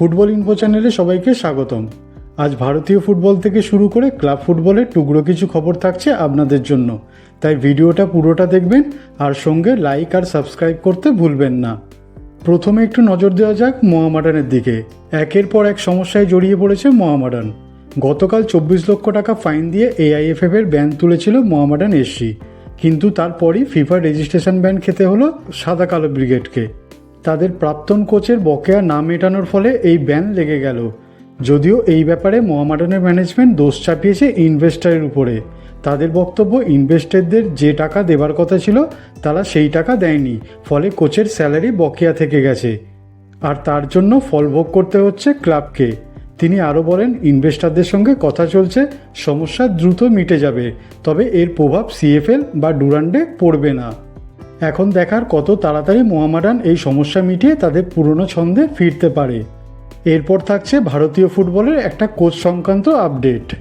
Football info চ্যানেলে সবাইকে স্বাগতম। আজ ভারতীয় ফুটবল থেকে শুরু করে ক্লাব ফুটবলের টুকরো কিছু খবর থাকছে আপনাদের জন্য। তাই ভিডিওটা পুরোটা দেখবেন, আর সঙ্গে লাইক আর সাবস্ক্রাইব করতে ভুলবেন না। প্রথমে একটু নজর দেওয়া যাক মোহামাডানের দিকে। একের পর এক সমস্যায় জড়িয়ে পড়েছে মোহামাডান। গতকাল চব্বিশ লক্ষ টাকা ফাইন দিয়ে এআইএফএফ এর ব্যান তুলেছিল মোহামাডান এসসি। কিন্তু তারপরই ফিফা রেজিস্ট্রেশন ব্যান খেতে হলো সাদা কালো ব্রিগেডকে। তাদের প্রাক্তন কোচের বকেয়া না মেটানোর ফলে এই ব্যান লেগে গেল। যদিও এই ব্যাপারে মোহামেডানের ম্যানেজমেন্ট দোষ চাপিয়েছে ইনভেস্টারের উপরে। তাদের বক্তব্য ইনভেস্টরদের যে টাকা দেবার কথা ছিল, তারা সেই টাকা দেয়নি, ফলে কোচের স্যালারি বকেয়া থেকে গেছে। আর তার জন্য ফল ভোগ করতে হচ্ছে ক্লাবকে। তিনি আরও বলেন, ইনভেস্টারদের সঙ্গে কথা চলছে, সমস্যা দ্রুত মিটে যাবে, তবে এর প্রভাব সিএফএল বা ডুরান্ডে পড়বে না। এখন দেখার কত তাড়াতাড়ি মোহামেডান এই সমস্যা মিটিয়ে তাদের পুরনো ছন্দে ফিরতে পারে। এরপর থাকছে ভারতীয় ফুটবলের একটা কোচ সংক্রান্ত আপডেট।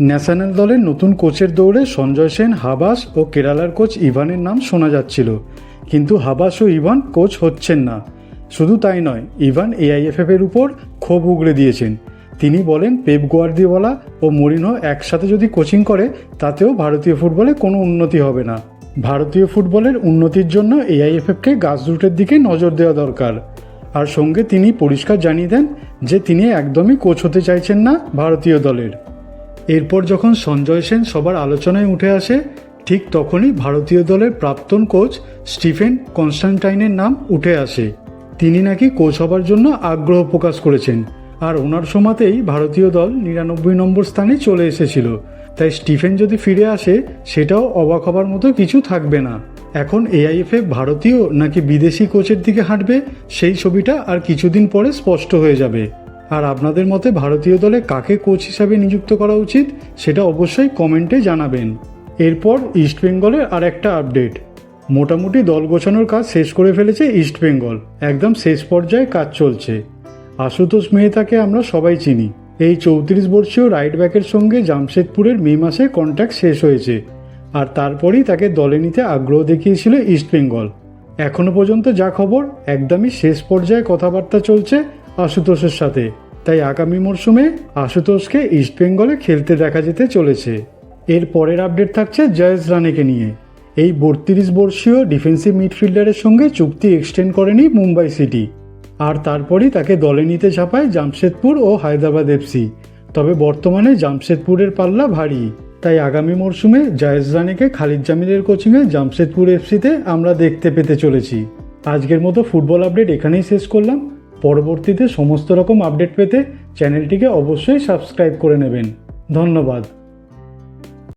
ন্যাশনাল দলের নতুন কোচের দৌড়ে সঞ্জয় সেন, হাবাস ও কেরালার কোচ ইভানের নাম শোনা যাচ্ছিল। কিন্তু হাবাস ও ইভান কোচ হচ্ছেন না। শুধু তাই নয়, ইভান এআইএফএফ এর উপর ক্ষোভ উগড়ে দিয়েছেন। তিনি বলেন, পেপ গোয়ার্দিওয়ালা ও মরিনহো একসাথে যদি কোচিং করে, তাতেও ভারতীয় ফুটবলে কোনো উন্নতি হবে না। ভারতীয় ফুটবলের উন্নতির জন্য এআইএফএফকে গ্রাসরুটের দিকে নজর দেওয়া দরকার। আর সঙ্গে তিনি পরিষ্কার জানিয়ে দেন যে তিনি একদমই কোচ হতে চাইছেন না ভারতীয় দলের। এরপর যখন সঞ্জয় সেন সবার আলোচনায় উঠে আসে, ঠিক তখনই ভারতীয় দলের প্রাক্তন কোচ স্টিফেন কনস্টান্টাইনের নাম উঠে আসে। তিনি নাকি কোচ হবার জন্য আগ্রহ প্রকাশ করেছেন। আর ওনার সময়তেই ভারতীয় দল নিরানব্বই নম্বর স্থানে চলে এসেছিল। তাই স্টিফেন যদি ফিরে আসে, সেটাও অবাক হবার মতো কিছু থাকবে না। এখন এআইএফএ ভারতীয় নাকি বিদেশি কোচের দিকে হাঁটবে, সেই ছবিটা আর কিছুদিন পরে স্পষ্ট হয়ে যাবে। আর আপনাদের মতে ভারতীয় দলে কাকে কোচ হিসাবে নিযুক্ত করা উচিত, সেটা অবশ্যই কমেন্টে জানাবেন। এরপর ইস্টবেঙ্গলের আর একটা আপডেট। মোটামুটি দল গোছানোর কাজ শেষ করে ফেলেছে ইস্টবেঙ্গল একদম শেষ পর্যায়ে কাজ চলছে। আশুতোষ মেহতাকে আমরা সবাই চিনি। এই চৌত্রিশ বর্ষীয় রাইট ব্যাকের সঙ্গে জামশেদপুরের মে মাসে কন্ট্যাক্ট শেষ হয়েছে, আর তারপরেই তাকে দলে নিতে আগ্রহ দেখিয়েছিল ইস্টবেঙ্গল এখনও পর্যন্ত যা খবর, একদমই শেষ পর্যায়ে কথাবার্তা চলছে আশুতোষের সাথে। তাই আগামী মরশুমে আশুতোষকে ইস্টবেঙ্গলে খেলতে দেখা যেতে চলেছে। এর পরের আপডেট থাকছে জয়েশ রানেকে নিয়ে। এই বত্রিশ বর্ষীয় ডিফেন্সিভ মিডফিল্ডারের সঙ্গে চুক্তি এক্সটেন্ড করেনি মুম্বাই সিটি। আর তারপরই তাকে দলে নিতে ছাপায় জামশেদপুর ও হায়দ্রাবাদ এফসি তবে বর্তমানে জামশেদপুরের পাল্লা ভারী। তাই আগামী মরশুমে জায়েজ রানিকে খালিদ জামিলের কোচিংয়ে জামশেদপুর এফসিতে আমরা দেখতে পেতে চলেছি। আজকের মতো ফুটবল আপডেট এখানেই শেষ করলাম। পরবর্তীতে সমস্ত রকম আপডেট পেতে চ্যানেলটিকে অবশ্যই সাবস্ক্রাইব করে নেবেন। ধন্যবাদ।